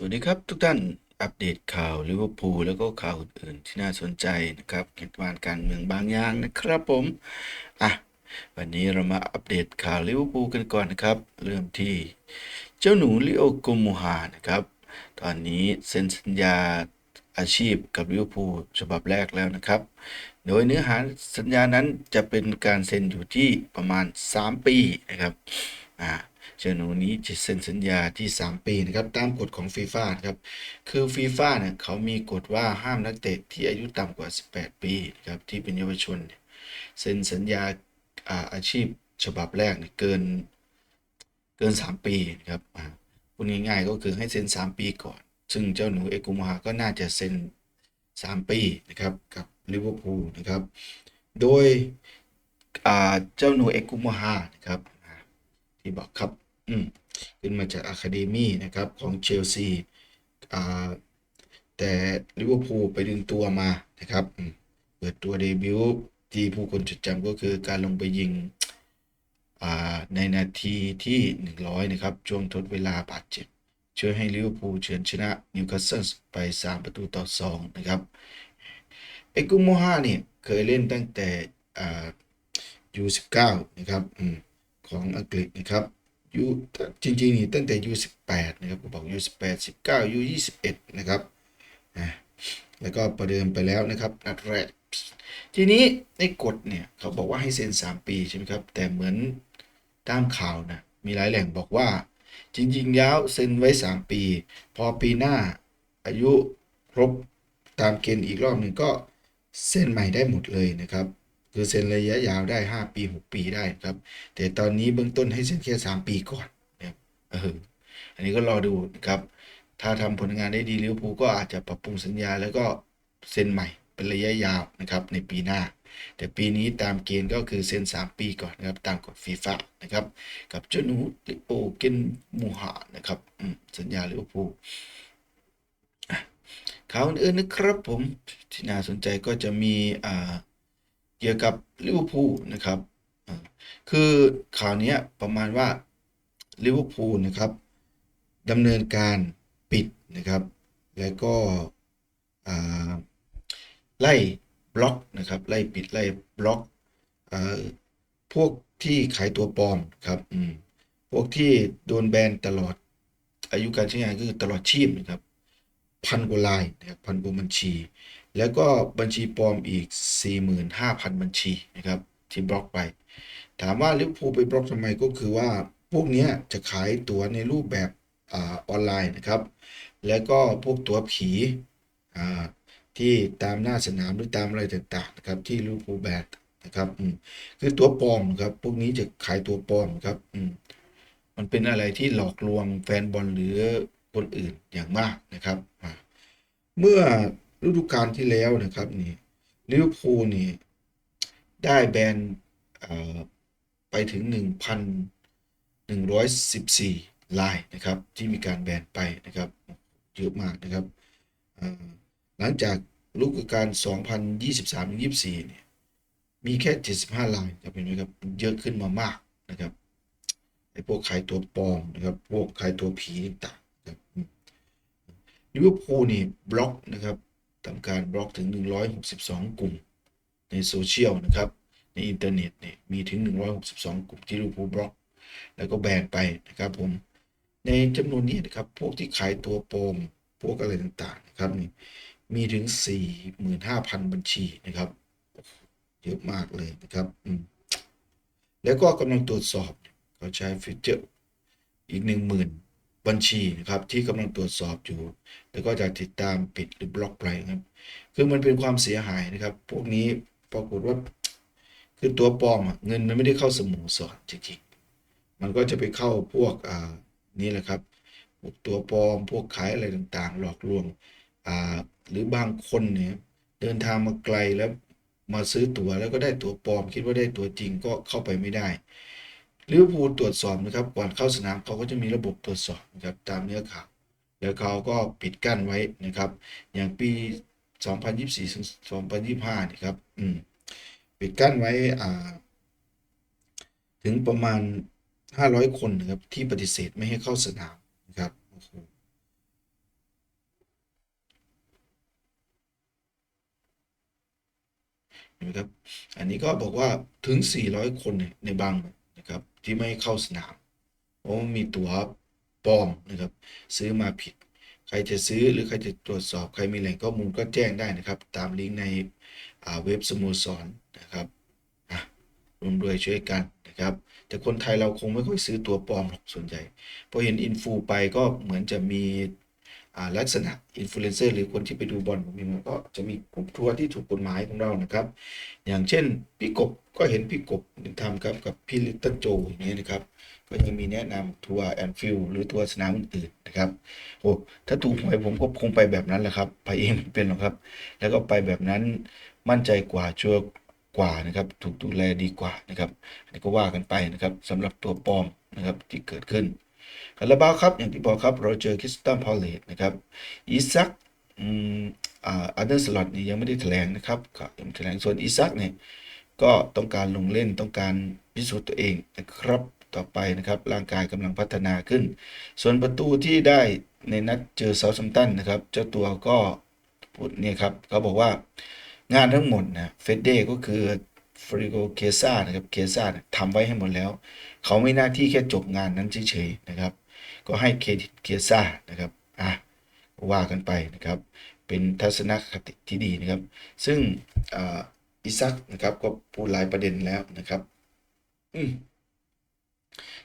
สวัสดีครับทุกท่านอัปเดตข่าวลิเวอร์พูลแล้วก็ข่าวอื่นๆที่น่าสนใจนะครับเกี่ยวกับการเมืองบางอย่างนะครับผมอะวันนี้เรามาอัปเดตข่าวลิเวอร์พูลกันก่อนนะครับ เริ่มที่เจ้าหนูลิโอโกมูฮานะครับ ตอนนี้เซ็นสัญญาอาชีพกับลิเวอร์พูลฉบับแรกแล้วนะครับ โดยเนื้อหาสัญญานั้นจะเป็นการเซ็นอยู่ที่ประมาณ 3 ปีนะครับอ่า เจ้าหนูนี้จะเซ็นสัญญาที่ 3 ปีนะครับตามกฎของฟีฟ่าครับคือฟีฟ่าเนี่ยเขามีกฎว่าห้ามนักเตะที่อายุต่ำกว่า 18 ปีครับที่เป็นเยาวชนเซ็นสัญญาอาอาชีพฉบับแรกเนี่ยเกินเกิน 3 ปีนะครับพูดง่ายๆก็คือให้เซ็น 3 ปีก่อน ซึ่งเจ้าหนูเอกุมา ก็น่าจะเซ็น 3 ปีนะครับกับลิเวอร์พูลนะครับ โดยเจ้าหนูเอกุมาฮานะครับที่บอกครับ อืมขึ้นมาจากอะคาเดมีนะครับของเชลซีอ่าแต่ลิเวอร์พูลไปดึงตัวมานะครับเปิดตัวเดบิวต์ที่ผู้คนจดจำก็คือการลงไปยิงในนาทีที่ 100 นะครับ ช่วงทดเวลาบาดเจ็บ ช่วยให้ลิเวอร์พูลเฉือนชนะนิวคาสเซิลไป 3 ประตูต่อ 2 นะครับเอกุโมฮาเนี่ยเคยเล่นตั้งแต่อ่า U19 นะครับอของอังกฤษนะครับ ยูจริงๆนี่ตั้งแต่ U18 นะครับผมบอก U18 19 U21 นะครับอะแล้วก็ประเดิมไปแล้วนะครับนัดแรกทีนี้ในกฎเนี่ยเขาบอกว่าให้เซ็น 3 ปีใช่ไหมครับ แต่เหมือนตามข่าวนะมีหลายแหล่งบอกว่า จริงๆแล้วเซ็นไว้ 3 ปี พอปีหน้าอายุครบตามเกณฑ์อีกรอบหนึ่งก็เซ็นใหม่ได้หมดเลยนะครับ คือเซ็นระยะยาวได้ 5 ปี 6 ปีได้ครับ แต่ตอนนี้เบื้องต้นให้เซ็นแค่ 3 ปีก่อนนะครับเอออันนี้ก็รอดูครับ ถ้าทำผลงานได้ดีลิเวอร์พูลก็อาจจะปรับปรุงสัญญาแล้วก็เซ็นใหม่เป็นระยะยาวนะครับในปีหน้า แต่ปีนี้ตามเกณฑ์ก็คือเซ็น 3 ปีก่อนนะครับตามกฎฟีฟ่านะครับ กับเจ้าหนูลิโอเกนมูฮานะครับสัญญาลิเวอร์พูลข่าวอื่นๆนะครับผมที่น่าสนใจก็จะมีอ่า เกี่ยวกับลิเวอร์พูลนะครับ คือข่าวนี้ประมาณว่าลิเวอร์พูลนะครับดำเนินการปิดนะครับ แล้วก็ไล่บล็อกนะครับไล่ปิดไล่บล็อกอพวกที่ขายตัวปลอมครับพวกที่โดนแบนตลอดอายุการใช้งานก็คือตลอดชีพนะครับพันกว่าลายนะครับพันกว่าบัญชี แล้วก็บัญชีปลอมอีก 45,000 บัญชีนะครับที่บล็อกไป ถามว่าลิเวอร์พูลไปบล็อกทำไมก็คือว่าพวกนี้จะขายตั๋วในรูปแบบอออนไลน์นะครับ แล้วก็พวกตั๋วผีอ่ที่ตามหน้าสนามหรือตามอะไรต่างๆนะครับที่ลิเวอร์พูลแบนนะครับคือตั๋วปลอมครับพวกนี้จะขายตั๋วปลอมครับอืมันเป็นอะไรที่หลอกลวงแฟนบอลหรือคนอื่นอย่างมากนะครับ เมื่อ ฤดูกาลที่แล้วนะครับนี่ลิเวอร์พูลนี่ได้แบนเอ่อไปถึง 1,114 ลายนะครับ ที่มีการแบนไปนะครับเยอะมากนะครับหลังจากฤดูกาล2023-24เนี่ยมีแค่ 75 ลายครับเห็นไหมครับเยอะขึ้นมามากนะครับไอ้พวกขายตัวปลอมนะครับพวกขายตัวผีต่างๆนะครับลิเวอร์พูลนี่บล็อกนะครับ ทำการบล็อกถึง 162 กลุ่ม ในโซเชียลนะครับ ในอินเทอร์เน็ตเนี่ยมีถึง 162 กลุ่มที่ลิเวอร์พูลบล็อก แล้วก็แบนไปนะครับผม ในจำนวนนี้นะครับ พวกที่ขายตัวปลอมพวกอะไรต่างๆนะครับนี่มีถึง 45,000 บัญชีนะครับเยอะมากเลยนะครับอืมแล้วก็กำลังตรวจสอบเขาใช้ฟีเจอร์อีกหนึ่งหมื่น บัญชีนะครับที่กำลังตรวจสอบอยู่ แล้วก็จะติดตามปิดหรือบล็อกไปครับ คือมันเป็นความเสียหายนะครับ พวกนี้ปรากฏว่าคือตัวปลอมเงินมันไม่ได้เข้าสโมสรจริงๆมันก็จะไปเข้าพวกอ่านี่แหละครับพวกตัวปลอมพวกขายอะไรต่างๆ หลอกลวงอ่าหรือบางคนเนี่ยเดินทางมาไกลแล้วมาซื้อตั๋วแล้วก็ได้ตั๋วปลอม คิดว่าได้ตั๋วจริงก็เข้าไปไม่ได้ ลิเวอร์พูลตรวจสอบนะครับก่อนเข้าสนามเขาก็จะมีระบบตรวจสอบนะครับตามเนื้อข่าวแล้วเขาก็ปิดกั้นไว้นะครับ อย่างปี 2024ถึง2025นะครับอืมปิดกั้นไว้อ่าถึงประมาณ 500 คนนะครับที่ปฏิเสธไม่ให้เข้าสนามนะครับโอ้โหนะครับ อันนี้ก็บอกว่าถึง 400 คนในบาง นะครับที่ไม่เข้าสนามเพราะมีตั๋วปลอมนะครับ ซื้อมาผิด ใครจะซื้อหรือใครจะตรวจสอบใครมีแหล่งข้อมูลก็แจ้งได้นะครับ ตามลิงก์ในเว็บสโมสรนนะครับอะรวมด้วยช่วยกันนะครับ แต่คนไทยเราคงไม่ค่อยซื้อตัวปลอมหรอกส่วนใหญ่พอเห็นอินฟูไปก็เหมือนจะมี ลักษณะอินฟลูเอนเซอร์หรือคนที่ไปดูบอลผมเองก็จะมีกลุ่มทัวร์ที่ถูกกฎหมายของเรานะครับ อย่างเช่นพี่กบก็เห็นพี่กบทำครับกับพี่ลิตเติ้ลโจอย่างนี้ยนะครับ ก็ยังมีแนะนำทัวร์แอนฟิลหรือทัวร์สนามอื่นๆนะครับโอ้ถ้าถูกหวยผมก็คงไปแบบนั้นแหละครับ ไปเองไม่เป็นหรอกครับ แล้วก็ไปแบบนั้นมั่นใจกว่าชัวร์กว่านะครับ ถูกดูแลดีกว่านะครับอันนี้ก็ว่ากันไปนะครับสำหรับตัวปลอมนะครับที่เกิดขึ้น คาราบาวครับ อย่างที่บอกครับ เราเจอคริสตันพอลเลตนะครับอีซักอันเดอร์สล็อตนี่ยังไม่ได้แถลงนะครับครับยังแถลงส่วนอีซักเนี่ยก็ต้องการลงเล่นต้องการพิสูจน์ตัวเองนะครับต่อไปนะครับร่างกายกำลังพัฒนาขึ้น ส่วนประตูที่ได้ในนัดเจอเซาท์แฮมตันนะครับเจ้าตัวก็พูดเนี่ยครับเขาบอกว่างานทั้งหมดนะเฟดเดก็คือ ฟริโกเคซ่านะครับเคซ่าทำไว้ให้หมดแล้ว เขาไม่หน้าที่แค่จบงานนั้นเฉยๆนะครับ ก็ให้เครดิตเคซ่านะครับอะว่ากันไปนะครับ เป็นทัศนคติที่ดีนะครับ ซึ่งอ,อิซักนะครับก็พูดหลายประเด็นแล้วนะครับอื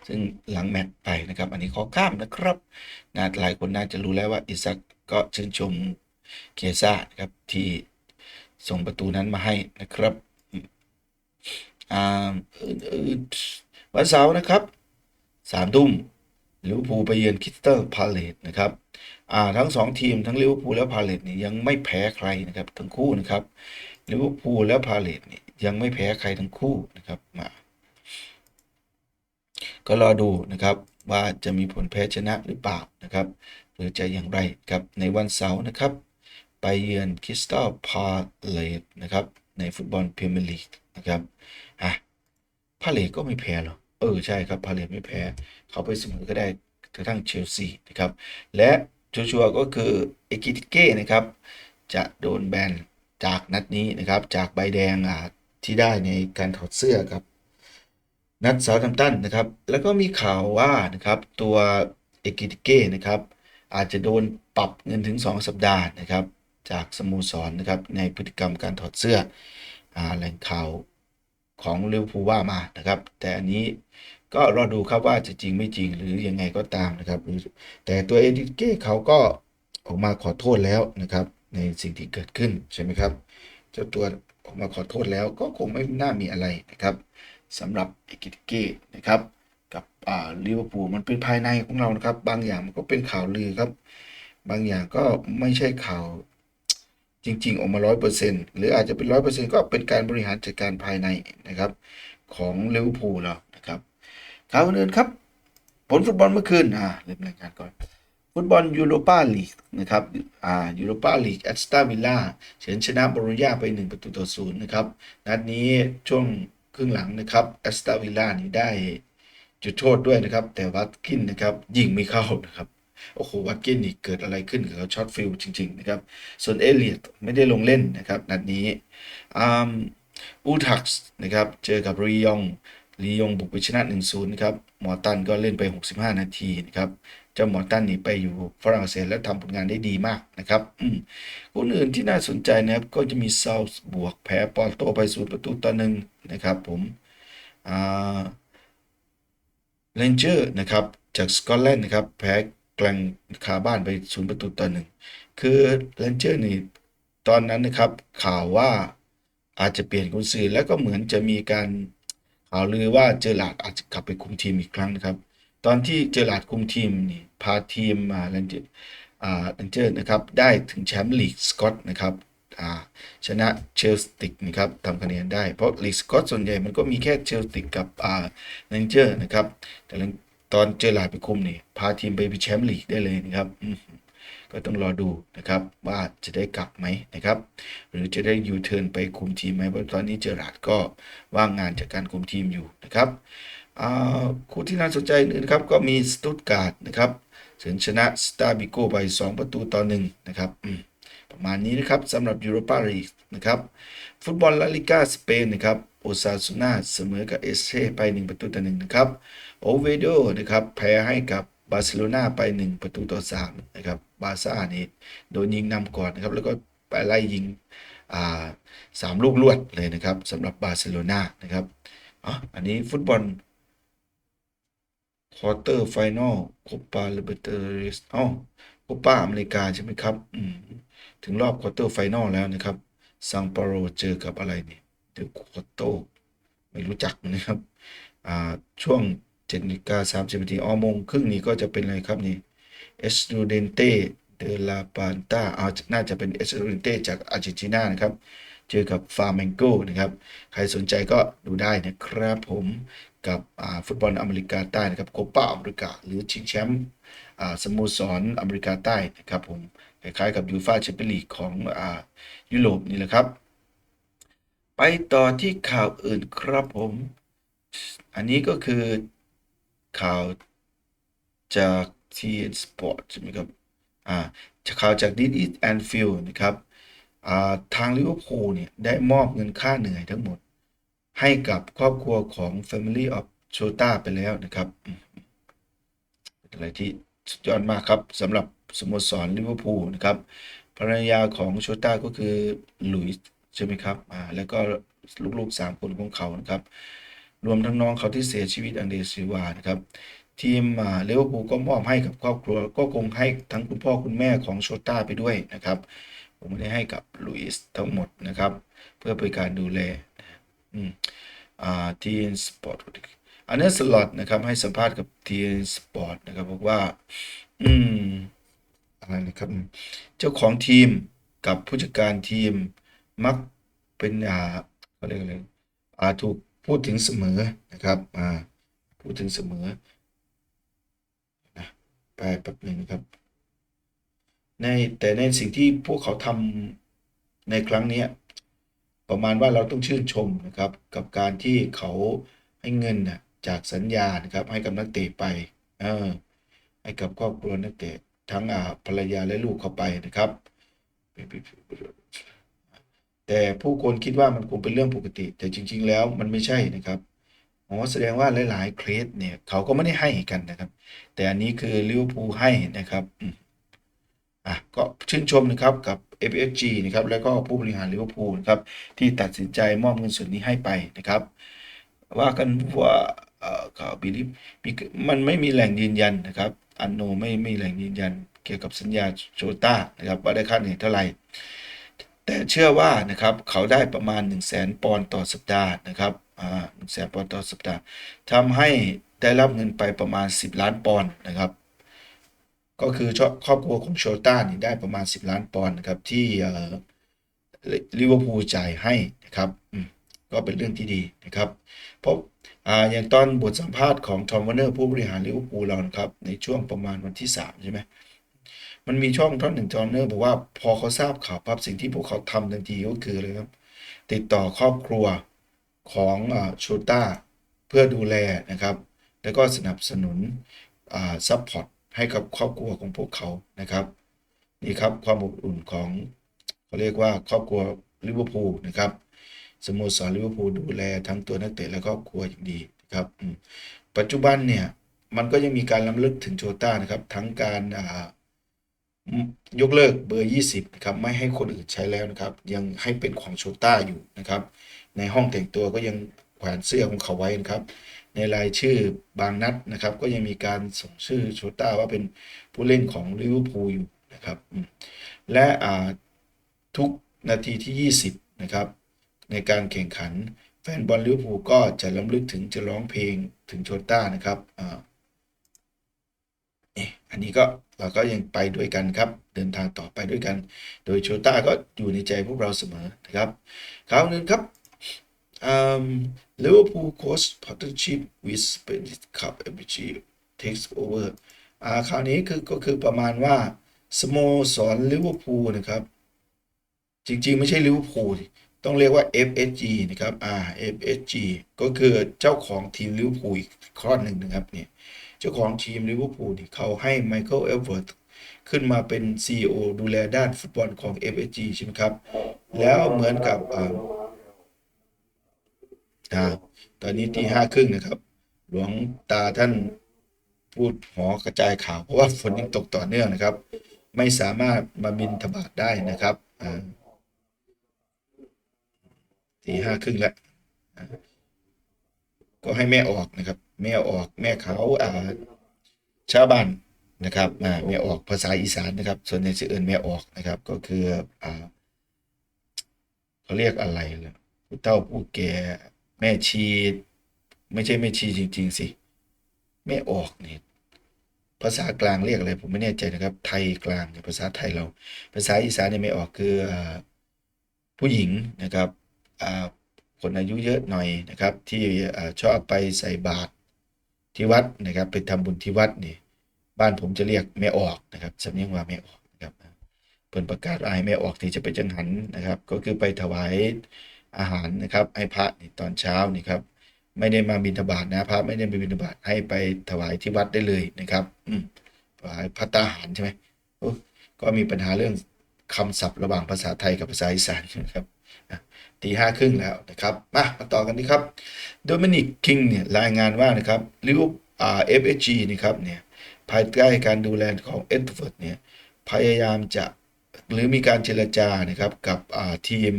ซึ่งหลังแมตช์ไปนะครับ อันนี้ขอข้ามนะครับนะหลายคนน่าจะรู้แล้วว่าอิซักก็ชื่นชมเคซ่านะครับที่ส่งประตูนั้นมาให้นะครับ วันเสาร์นะครับสามทุ่มลิเวอร์พูลไปเยือนคิสเตัลพาเลตนะครับทั้งสองทีมทั้งลิเวอร์พูลและพาเลตนี่ยังไม่แพ้ใครนะครับทั้งคู่นะครับลิเวอร์พูลและพาเลตนี่ยังไม่แพ้ใครทั้งคู่นะครับมาก็รอดูนะครับว่าจะมีผลแพ้ชนะหรือเปล่านะครับ หรือจะอย่างไรครับในวันเสาร์นะครับ ไปเยือนคริสตัลพาเลตนะครับในฟุตบอลพรีเมียร์ลีกนะครับ พาเลตก็ไม่แพ้หรอเออใช่ครับพาเลตไม่แพ้ เขาไปเสมอก็ได้กระทั่งเชลซีนะครับ และชัวร์ๆก็คือเอกิติเก้นะครับ จะโดนแบนจากนัดนี้นะครับ จากใบแดงที่ได้ในการถอดเสื้อครับ นัดเซาท์แฮมป์ตันนะครับ แล้วก็มีข่าวว่านะครับตัวเอกิติเก้นะครับ อาจจะโดนปรับเงินถึง 2 สัปดาห์นะครับ จากสโมสรนะครับในพฤติกรรมการถอดเสื้ออแหล่งข่าว ของลิเวอร์พูว่ามานะครับ แต่อันนี้ก็รอดูครับว่าจะจริงไม่จริงหรือยังไงก็ตามนะครับ แต่ตัวเอกิตเก้เขาก็ออกมาขอโทษแล้วนะครับ ในสิ่งที่เกิดขึ้นใช่ไหมครับ เจ้าตัวออกมาขอโทษแล้วก็คงไม่น่ามีอะไรนะครับสำหรับเอกิตเก้นะครับ กับอ่าลิเวอร์พูลมันเป็นภายในของเรานะครับ บางอย่างมันก็เป็นข่าวลือครับ บางอย่างก็ไม่ใช่ข่าว จริง ๆ ออกมาร้อยเปอร์เซ็นต์หรืออาจจะเป็นร้อยเปอร์เซ็นต์ก็เป็นการบริหารจัดการภายในนะครับ ของลิเวอร์พูลเรานะครับข่าวอื่นครับ ผลฟุตบอลเมื่อคืนอ่าเริ่มรายงานก่อน ฟุตบอลยูโรปาลีกนะครับอ่ายูโรปาลีกแอสตันวิลล่าเฉือนชนะบรูญญาไป 1 ประตูต่อศูนย์นะครับ นัดนี้ช่วงครึ่งหลังนะครับแอสตันวิลล่านี่ได้จุดโทษด้วยนะครับ แต่วัตกินนะครับยิงไม่เข้านะครับ โอ้โหวัตกินนี่เกิดอะไรขึ้นกับเขาช็อตฟิลจริง ๆ นะครับ ส่วนเอเลียตไม่ได้ลงเล่นนะครับ นัดนี้อูทักส์นะครับ เจอกับรียองรียองบุกไปชนะ 1-0 นะครับ หมอตันก็เล่นไป 65 นาทีนะครับ เจ้าหมอตันนี่ไปอยู่ฝรั่งเศสแล้วทำผลงานได้ดีมากนะครับอืมคนอื่นที่น่าสนใจนะครับ ก็จะมีเซาส์บวกแพ้ปอนโตไปศูนย์ประตูต่อหนึ่งนะครับผมอ่าเรนเจอร์นะครับ จากสกอตแลนด์นะครับ แพ้ แกลงคาบ้านไปศูนย์ประตูต่อหนึ่งคือเรนเจอร์นี่ตอนนั้นนะครับข่าวว่าอาจจะเปลี่ยนกุนซือแล้วก็เหมือนจะมีการข่าวลือว่าเจอหลาดอาจจะกลับไปคุมทีมอีกครั้งนะครับ ตอนที่เจอหลาดคุมทีมนี่พาทีมมาเรนเจอร์อ่าเรนเจอร์นะครับได้ถึงแชมป์ลีกสกอตนะครับอ่าชนะเชลสติกนะครับทำคะแนนได้เพราะลีกสกอตส่วนใหญ่มันก็มีแค่เชลสติกกับอ่าเรนเจอร์นะครับแต่ ตอนเจอหลาดไปคุมนี่พาทีมไปเป็นแชมป์ลีกได้เลยนะครับก็ต้องรอดูนะครับว่าจะได้กลับไหมนะครับ หรือจะได้ยูเทิร์นไปคุมทีมไหมเพราะตอนนี้เจอหลาดก็ว่างงานจากการคุมทีมอยู่นะครับคู่ที่น่าสนใจอื่นๆครับก็มีสตุตการ์ดนะครับเฉือนชนะสตาร์บิโกไป 2 ประตูต่อหนึ่งนะครับปประมาณนี้นะครับสำหรับยูโรปาลีกนะครับ ฟุตบอลลาลิกาสเปนนะครับ โอซาซูนาเสมอกับเอสเชไป 1 ประตูต่อ1นะครับโอเวโดนะครับแพ้ให้กับบาร์เซโลนาไป 1 ประตูต่อ3นะครับบาซ่านี่โดนยิงนำก่อนนะครับแล้วก็ไปไล่ยิงอ่าสามลูกลวดเลยนะครับสำหรับบาร์เซโลนานะครับอ๋ออันนี้ฟุตบอลควอเตอร์ไฟนอลโคปาลิเบเตอร์สอ๋อโคปาอเมริกาใช่ไหมครับ ถึงรอบควอเตอร์ไฟนอลแล้วนะครับซังเปาโรเจอกับอะไรเนี่ย เดอะควอเตไม่รู้จักนะครับช่วงเจ็ดนาฬิกาสามสิบนาทีอ๋อโมงครึ่งนี้ก็จะเป็นอะไรครับนี่เอสตูเดนเตเดลาปานตาอาน่าจะเป็นเอสตูเดนเตจากอาร์เจนตินานะครับ เจอกับฟาร์มงโกนะครับ ใครสนใจก็ดูได้นะครับผมกับฟุตบอลอเมริกาใต้นะครับโคปาอเมริกา หรือชิงแชมป์สโมสรอเมริกาใต้นะครับผมคล้ายๆกับยูฟาแชมเปี้ยนลีกของอยุโรปนี่แหละครับ ไปต่อที่ข่าวอื่นครับผม อันนี้ก็คือข่าวจาก TN Sport ใช่ไหมครับ อ่าข่าวจาก This is Anfield นะครับ อ่า ทางลิเวอร์พูลเนี่ย ได้มอบเงินค่าเหนื่อยทั้งหมด ให้กับครอบครัวของ Family of Chota ไปแล้วนะครับอืมเป็นอะไรที่สุดยอดมากครับสำหรับสโมสรลิเวอร์พูลนะครับ ภรรยาของโชต้าก็คือหลุยส์ ใช่ไหมครับอ่าแล้วก็ลูกๆสามคนของเขานะครับ รวมทั้งน้องเขาที่เสียชีวิตอังเดซิวานะครับทีมอ่าลิเวอร์พูลก็มอบให้กับครอบครัว ก็คงให้ทั้งคุณพ่อคุณแม่ของโชต้าไปด้วยนะครับ ผมไม่ได้ให้กับลุยส์ทั้งหมดนะครับ เพื่อเป็นการดูแลอืมอ่าทีนสปอร์ตอันนี้สล็อตนะครับให้สัมภาษณ์กับทีนสปอร์ตนะครับบอกว่า อืมอะไรนะครับ เจ้าของทีมกับผู้จัดการทีม มักเป็นอ่าเขาเรียกอะไรอ่าถูกพูดถึงเสมอนะครับอ่าพูดถึงเสมอนะไปแป๊บหนึ่งนะครับ ในแต่ในสิ่งที่พวกเขาทำในครั้งนี้ประมาณว่าเราต้องชื่นชมนะครับ กับการที่เขาให้เงินนะจากสัญญานะครับ ให้กับนักเตะไปเออให้กับครอบครัวนักเตะทั้งอ่าภรรยาและลูกเขาไปนะครับ แต่ผู้คนคิดว่ามันคงเป็นเรื่องปกติ แต่จริง ๆ แล้วมันไม่ใช่นะครับอ๋อแสดงว่าหลายๆเคสเนี่ยเขาก็ไม่ได้ให้กันนะครับ แต่อันนี้คือลิเวอร์พูลให้นะครับอะก็ชื่นชมนะครับกับ FSG นะครับแล้วก็ผู้บริหารลิเวอร์พูลนะครับที่ตัดสินใจมอบเงินส่วนนี้ให้ไปนะครับ ว่ากันว่าเอ่อข่าวบิลิฟมีมันไม่มีแหล่งยืนยันนะครับ อันโนไม่ไม่มีแหล่งยืนยันเกี่ยวกับสัญญาโชต้านะครับว่าได้ค่าเหนื่อยเท่าไหร่ แต่เชื่อว่านะครับเขาได้ประมาณ 1 0 0 0 0แสนปอนด์ต่อสัปดาห์นะครับอ่าหนึ่งแสนปอนด์ต่อสัปดาห์ทำให้ได้รับเงินไปประมาณ 10 ล้านปอนด์นะครับ ก็คือครอบครัวของโชต้านี่ได้ประมาณ 10 ล้านปอนด์นะครับที่เอ่อลิเวอร์พูลจ่ายให้นะครับอืมก็เป็นเรื่องที่ดีนะครับ เพราะอ่าอย่างตอนบทสัมภาษณ์ของทอมวอร์เนอร์ผู้บริหารลิเวอร์พูลเรานะครับในช่วงประมาณวันที่ 3 ใช่ไหม มันมีช่องท่อนหนึ่งจอนเนอร์บอกว่าพอเขาทราบข่าวปั๊บสิ่งที่พวกเขาทำทันทีก็คือเลยครับ ติดต่อครอบครัวของโชต้าเพื่อดูแลนะครับ แล้วก็สนับสนุนซัพพอร์ตให้กับครอบครัวของพวกเขานะครับนี่ครับความอบอุ่นของเขาเรียกว่าครอบครัวลิเวอร์พูลนะครับสโมสรลิเวอร์พูลดูแลทั้งตัวนักเตะและครอบครัวอย่างดีนะครับปัจจุบันเนี่ยมันก็ยังมีการล้ำลึกถึงโชต้านะครับทั้งการอ่า ยกเลิกเบอร์ 20นะครับไม่ให้คนอื่นใช้แล้วนะครับ ยังให้เป็นของโชต้าอยู่นะครับ ในห้องแต่งตัวก็ยังแขวนเสื้อของเขาไว้นะครับ ในรายชื่อบางนัดนะครับ ก็ยังมีการส่งชื่อโชต้าว่าเป็นผู้เล่นของลิเวอร์พูลอยู่นะครับ และทุกนาทีที่ 20 นะครับ ในการแข่งขันแฟนบอลลิเวอร์พูลก็จะล้ำลึกถึงจะร้องเพลงถึงโชต้านะครับ อันนี้ก็เราก็ยังไปด้วยกันครับ เดินทางต่อไปด้วยกัน โดยโชต้าก็อยู่ในใจพวกเราเสมอนะครับข่าวนึงครับ Liverpool Coach Partnership with Spanish Cup FPG takes over อ่าคราวนี้คือก็คือประมาณว่าสโมสรลิเวอร์พูลนะครับ จริงๆ ไม่ใช่ลิเวอร์พูลต้องเรียกว่า FSG นะครับ อ่า FSG ก็คือเจ้าของทีมลิเวอร์พูลอีกข้อหนึ่งนะครับเนี่ย จ้าของทีมลิเวอร์พูลเขาให้ไมเคิลเอลเวิร์ตขึ้นมาเป็น CEO ดูแลด้านฟุตบอลของ FSG ใช่ไหมครับ แล้วเหมือนกับอ่าตอนนี้ที่ห้าครึ่งนะครับ หลวงตาท่านพูดหอกระจายข่าว เพราะว่าฝนยังตกต่อเนื่องนะครับ ไม่สามารถมาบินทบาทได้นะครับอ่าตีห้าครึ่งแล้วก็ให้แม่ออกนะครับ แม่ออกแม่เขาอ่าชาวบ้านนะครับอ่าแม่ออกภาษาอีสานนะครับ ส่วนในชื่ออื่นแม่ออกนะครับ ก็คืออ่าเขาเรียกอะไรล่ะผู้เฒ่าผู้แก่แม่ชีไม่ใช่แม่ชีจริง ๆ สิแม่ออกเนี่ยภาษากลางเรียกอะไรผมไม่แน่ใจนะครับ ไทยกลางภาษาไทยเรา ภาษาอีสานเนี่ยไม่ออกคืออผู้หญิงนะครับคนอายุเยอะหน่อยนะครับ ที่อชอบไปใส่บาตร ที่วัดนะครับ ไปทำบุญที่วัดนี่บ้านผมจะเรียกแม่ออกนะครับสำเนียงว่าแม่ออกนะครับเพิ่นประกาศว่าให้แม่ออกที่จะไปจังหันนะครับ ก็คือไปถวายอาหารนะครับให้พระนี่ตอนเช้านี่ครับไม่ได้มาบิณฑบาตนะพระไม่ได้ไปบิณฑบาตให้ไปถวายที่วัดได้เลยนะครับอืมถวายพัตตาหารใช่ไหมก็มีปัญหาเรื่องคำศัพท์ระหว่างภาษาไทยกับภาษาอีสานนะครับ ตีห้าครึ่งแล้วนะครับมามาต่อกันดีครับโดมินิกคิงเนี่ยรายงานว่านะครับลิเวอร์อ่า FSG นะครับเนี่ยภายใต้การดูแลของเอ็ดเวิร์ดเนี่ยพยายามจะหรือมีการเจรจานะครับกับอ่าทีม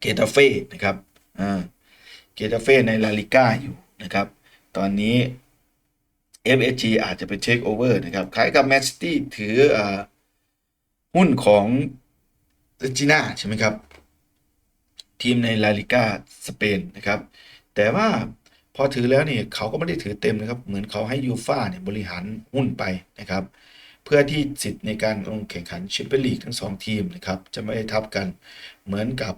เกตาเฟ่นะครับอ่าเกตาเฟ่ในลาลิก้าอยู่นะครับตอนนี้ FSG อาจจะเป็นเทคโอเวอร์นะครับคล้ายกับแมนซิตี้ถืออ่าหุ้นของจีน่าใช่ไหมครับ ทีมในลาลิก้าสเปนนะครับ แต่ว่าพอถือแล้วเนี่ยเขาก็ไม่ได้ถือเต็มนะครับ เหมือนเขาให้ยูฟ่าเนี่ยบริหารหุ้นไปนะครับ เพื่อที่สิทธิ์ในการลงแข่งขันแชมเปี้ยนลีกทั้งสองทีมนะครับ จะไม่ได้ทับกันเหมือนกับ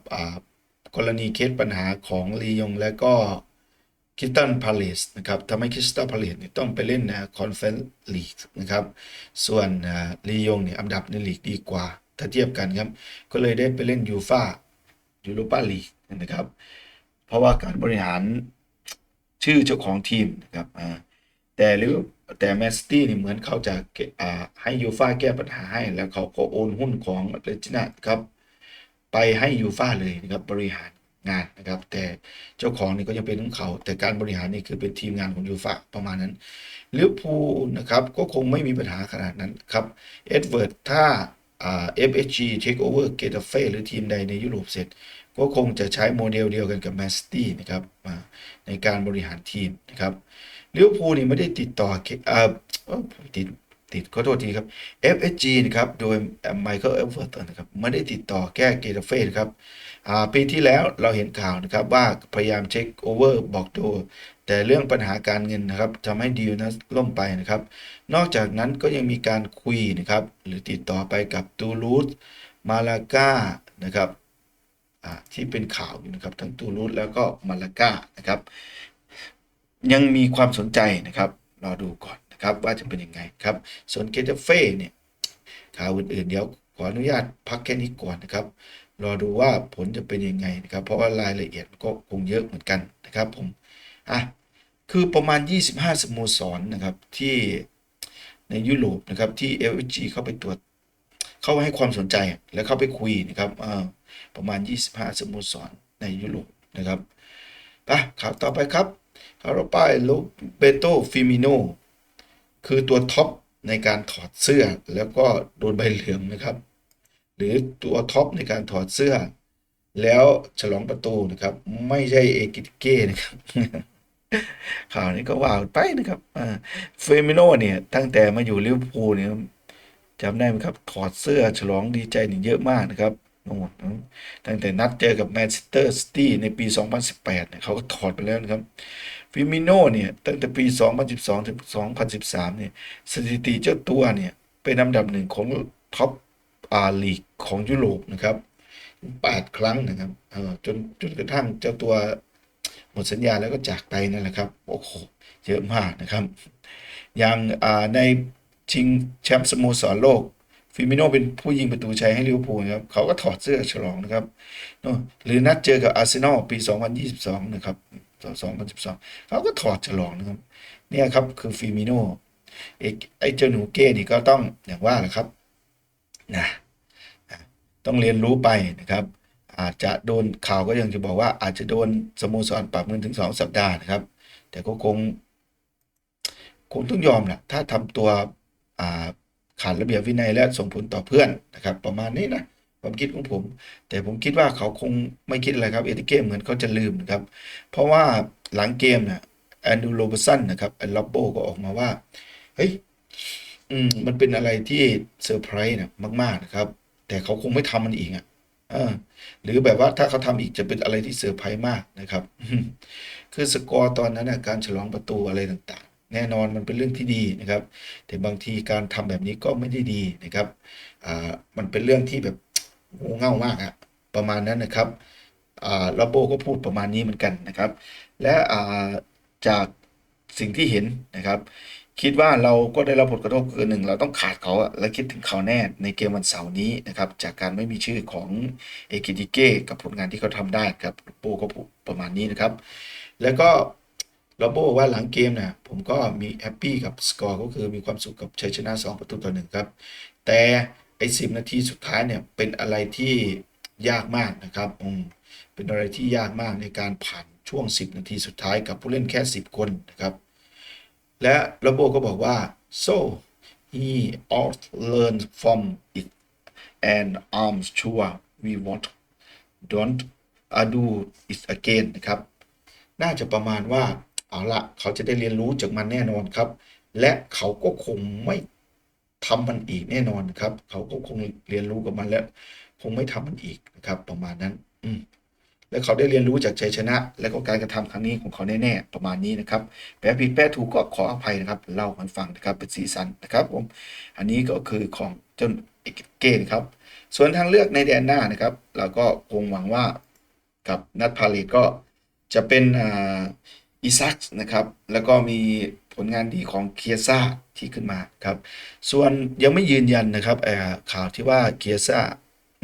กรณีเคสปัญหาของลียงและก็คริสตันพาเลสนะครับทำให้คริสตันพาเลสเนี่ยต้องไปเล่นนะคอนเฟนซ์ลีกนะครับ ส่วนลียงเนี่ยอันดับในลีกดีกว่า ถ้าเทียบกันครับ ก็เลยได้ไปเล่นยูฟ่า ยูโรปาลีกนะครับ เพราะว่าการบริหารชื่อเจ้าของทีมนะครับอ่าแต่หรือแต่แมนซิตี้นี่เหมือนเขาจะอ่าให้ยูฟ่าแก้ปัญหาให้ แล้วเขาก็โอนหุ้นของเรจิน่าครับ ไปให้ยูฟ่าเลยนะครับบริหารงานนะครับ แต่เจ้าของนี่ก็ยังเป็นของเขา แต่การบริหารนี่คือเป็นทีมงานของยูฟ่าประมาณนั้นลิเวอร์พูลนะครับก็คงไม่มีปัญหาขนาดนั้นครับเอ็ดเวิร์ดถ้า FSG take over เกตาเฟ่หรือทีมใดในยุโรปเสร็จ ก็คงจะใช้โมเดลเดียวกันกับแมนซิตี้นะครับในการบริหารทีมนะครับลิเวอร์พูลนี่ไม่ได้ติดต่อเอ่าเอ้าติดติดขอโทษทีครับ FSG นะครับโดยไมเคิลเอฟเวิร์ตันนะครับไม่ได้ติดต่อแก้เกตาเฟ่นะครับปีที่แล้วเราเห็นข่าวนะครับว่าพยายามเช็คโอเวอร์บอกโด แต่เรื่องปัญหาการเงินนะครับทำให้ดีลนั้นล่มไปนะครับ นอกจากนั้นก็ยังมีการคุยนะครับ หรือติดต่อไปกับตูลูสมาลากานะครับที่เป็นข่าวอยู่นะครับ ทั้งตูลูสแล้วก็มาลากานะครับ ยังมีความสนใจนะครับ รอดูก่อนนะครับว่าจะเป็นยังไงครับ ส่วนเกตเฟ่เนี่ยข่าวอื่นๆเดี๋ยวขออนุญาตพักแค่นี้ก่อนนะครับ รอดูว่าผลจะเป็นยังไงนะครับ เพราะว่ารายละเอียดก็คงเยอะเหมือนกันนะครับผม อะคือประมาณ 25 สโมสรนะครับที่ในยุโรปนะครับที่ LG เข้าไปตรวจ เข้าให้ความสนใจแล้วเข้าไปคุยนะครับประมาณ 25 สโมสรในยุโรปนะครับไปข่าวต่อไปครับข่าวต่อไปโลเบโตฟิมิโนคือตัวท็อปในการถอดเสื้อแล้วก็โดนใบเหลืองนะครับ หรือตัวท็อปในการถอดเสื้อ แล้วฉลองประตูนะครับ ไม่ใช่เอกิติเก้นะครับ ข่าวนี้ก็ว่าไปนะครับเฟมิโนเนี่ยตั้งแต่มาอยู่ลิเวอร์พูลเนี่ยจำได้ไหมครับถอดเสื้อฉลองดีใจนี่เยอะมากนะครับโอ้ตั้งแต่นัดเจอกับแมนเชสเตอร์ซิตี้ในปี 2018เนี่ยเขาก็ถอดไปแล้วนะครับฟิมิโนเนี่ยตั้งแต่ปี 2012 ถึง 2013 เนี่ยสถิติเจ้าตัวเนี่ยเป็นอันดับหนึ่งของท็อปอาลีกของยุโรปนะครับ 8 ครั้งนะครับจนจนกระทั่งเจ้าตัว หมดสัญญาแล้วก็จากไปนั่นแหละครับโอ้โหเยอะมากนะครับ อย่างในชิงแชมป์สโมสรโลกฟิมิโนเป็นผู้ยิงประตูชัยให้ลิเวอร์พูลครับเขาก็ถอดเสื้อฉลองนะครับหรือนัดเจอกับอาร์เซนอลปี 2022 นะครับ 2012 เขาก็ถอดฉลองนะครับ เนี่ยครับคือฟิมิโนไอ้ไอเจ้าหนูเก้นี่ก็ต้องอย่างว่าแหละครับนะต้องเรียนรู้ไปนะครับ อาจจะโดนข่าวก็ยังจะบอกว่าอาจจะโดนสโมสรปรับเงินถึงสองสัปดาห์นะครับ แต่ก็คง คงต้องยอมแหละถ้าทำตัวขาดระเบียบวินัยและส่งผลต่อเพื่อนนะครับ ประมาณนี้นะความคิดของผม แต่ผมคิดว่าเขาคงไม่คิดอะไรครับเอติเกมเหมือนเขาจะลืมนะครับ เพราะว่าหลังเกมนี่ยแอนดูโรบสันนะครับแอนลับโบก็ออกมาว่าเฮ้ยอืมมันเป็นอะไรที่เซอร์ไพรส์นะมาก ๆ นะครับ แต่เขาคงไม่ทำมันอีกอะ หรือแบบว่าถ้าเขาทำอีกจะเป็นอะไรที่เซอร์ไพรส์มากนะครับ คือสกอร์ตอนนั้นนะการฉลองประตูอะไรต่างๆ แน่นอนมันเป็นเรื่องที่ดีนะครับ แต่บางทีการทำแบบนี้ก็ไม่ได้ดีนะครับอ่ามันเป็นเรื่องที่แบบโง่เง่ามากอะประมาณนั้นนะครับอ่าลาโบก็พูดประมาณนี้เหมือนกันนะครับ และอ่าจากสิ่งที่เห็นนะครับ คิดว่าเราก็ได้รับผลกระทบคือหนึ่งเราต้องขาดเขาอะและคิดถึงเขาแน่ในเกมวันเสาร์นี้นะครับ จากการไม่มีชื่อของเอกิติเก้กับผลงานที่เขาทำได้ครับโปก็ประมาณนี้นะครับ แล้วก็โรโบอกว่าหลังเกมนี่ยผมก็มีแฮปปี้กับสกอร์ก็คือมีความสุขกับชัยชนะ 2 ประตูต่อหนึ่งครับ แต่ไอ้สินาทีสุดท้ายเนี่ยเป็นอะไรที่ยากมากนะครับอืมเป็นอะไรที่ยากมากในการผ่านช่วง 10 นาทีสุดท้ายกับผู้เล่นแค่ 10 คนนะครับ และโรโบก็บอกว่า so he ought learn from it and I'm sure we won't don't uh, do it again นะครับ น่าจะประมาณว่า เอาละเขาจะได้เรียนรู้จากมันแน่นอนครับ และเขาก็คงไม่ทำมันอีกแน่นอนครับ เขาก็คงเรียนรู้กับมันแล้ว คงไม่ทำมันอีกนะครับ ประมาณนั้น อืม และเขาได้เรียนรู้จากชัยชนะ และก็การกระทำครั้งนี้ของเขาแน่ๆประมาณนี้นะครับแปลผิดแปลถูกก็ขออภัยนะครับเล่าให้ฟังนะครับเป็นสีสันนะครับผมอันนี้ก็คือของเจ้าเอกเกนครับส่วนทางเลือกในแดนหน้านะครับ เราก็คงหวังว่ากับนัดพาเลตก็จะเป็นอ่าอิซักนะครับ แล้วก็มีผลงานดีของเคียซ่าที่ขึ้นมาครับ ส่วนยังไม่ยืนยันนะครับเอ่อข่าวที่ว่าเคียซ่า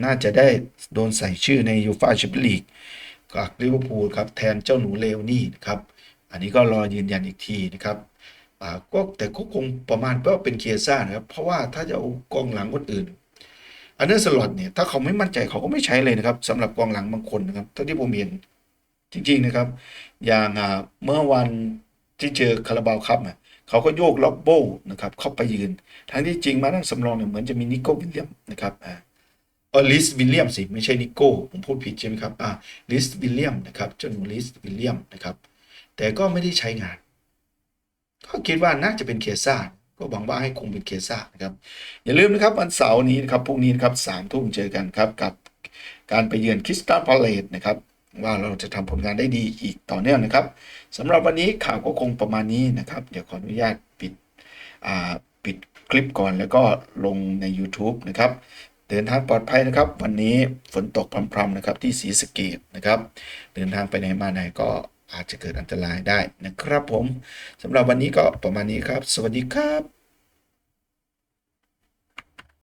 น่าจะได้โดนใส่ชื่อในยูฟาแชมเปี้ยนลีก กับลิเวอร์พูลครับแทนเจ้าหนูเลวนี่นะครับ อันนี้ก็รอยืนยันอีกทีนะครับก็แต่ก็คงประมาณว่าเป็นเคียซ่านะครับ เพราะว่าถ้าจะเอากองหลังคนอื่น อันเดอร์สล็อตเนี่ยถ้าเขาไม่มั่นใจเขาก็ไม่ใช้เลยนะครับสำหรับกองหลังบางคนนะครับเท่าที่ผมเห็นจริงๆนะครับ อย่างเมื่อวันที่เจอคาราบาวคัพอะเขาก็โยกล็อบโบนะครับเข้าไปยืนทั้งที่จริงมานั่งสำรองเนี่ยเหมือนจะมีนิโก้วิลเลียมนะครับอ่า เออลิสวิลเลียมสิไม่ใช่นิโก้ผมพูดผิดใช่ไหมครับอ่าลิสวิลเลียมนะครับเจ้าหนูลิสวิลเลียมนะครับ แต่ก็ไม่ได้ใช้งาน ก็คิดว่าน่าจะเป็นเคซ่าก็หวังว่าให้คงเป็นเคซ่านะครับอย่าลืมนะครับวันเสาร์นี้นะครับพรุ่งนี้นะครับสามทุ่มเจอกันครับกับการไปเยือนคริสตัลพาเลตนะครับว่าเราจะทำผลงานได้ดีอีกต่อเนื่องนะครับสำหรับวันนี้ข่าวก็คงประมาณนี้นะครับ เดี๋ยวขออนุญาตปิดอ่าปิดคลิปก่อนแล้วก็ลงใน YouTube นะครับ เดินทางปลอดภัยนะครับ วันนี้ฝนตกพรำๆนะครับที่ศรีสะเกดนะครับ เดินทางไปไหนมาไหนก็อาจจะเกิดอันตรายได้นะครับผมสำหรับวันนี้ก็ประมาณนี้ครับ สวัสดีครับ